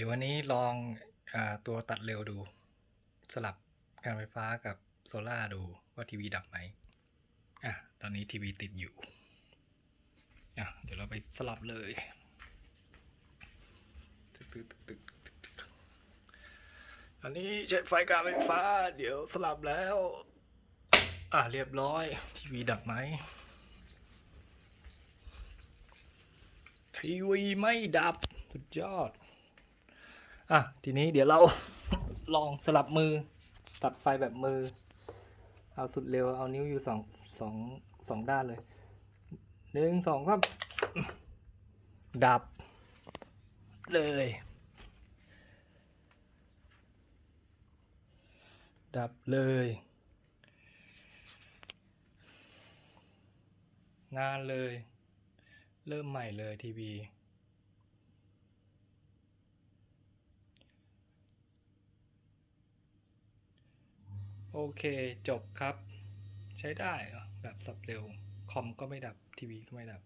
ดี๋ยววันนี้ลองอตัวตัดเร็วดู สลับการไฟฟ้ากับโซล่าดูว่าทีวีดับไหมอะตอนนี้ทีวีติดอยู่อะเดี๋ยวเราไปสลับเลยตอันนี้ใช้ไฟการไฟฟ้า เดี๋ยวสลับแล้ว อะเรียบร้อย ทีวีดับไหมทีวีไม่ดับ สุดยอด อะทีนี้เดี๋ยวเราลองสลับมือตัดไฟแบบมือ เอาสุดเร็วเอานิ้วอยู่สองสองสองด้านเลยหนึ่งสองสามดับเลย ดับเลย งานเลย เริ่มใหม่เลยทีวี โอเคจบครับ ใช้ได้แบบสับเร็ว คอมก็ไม่ดับทีวีก็ไม่ดับ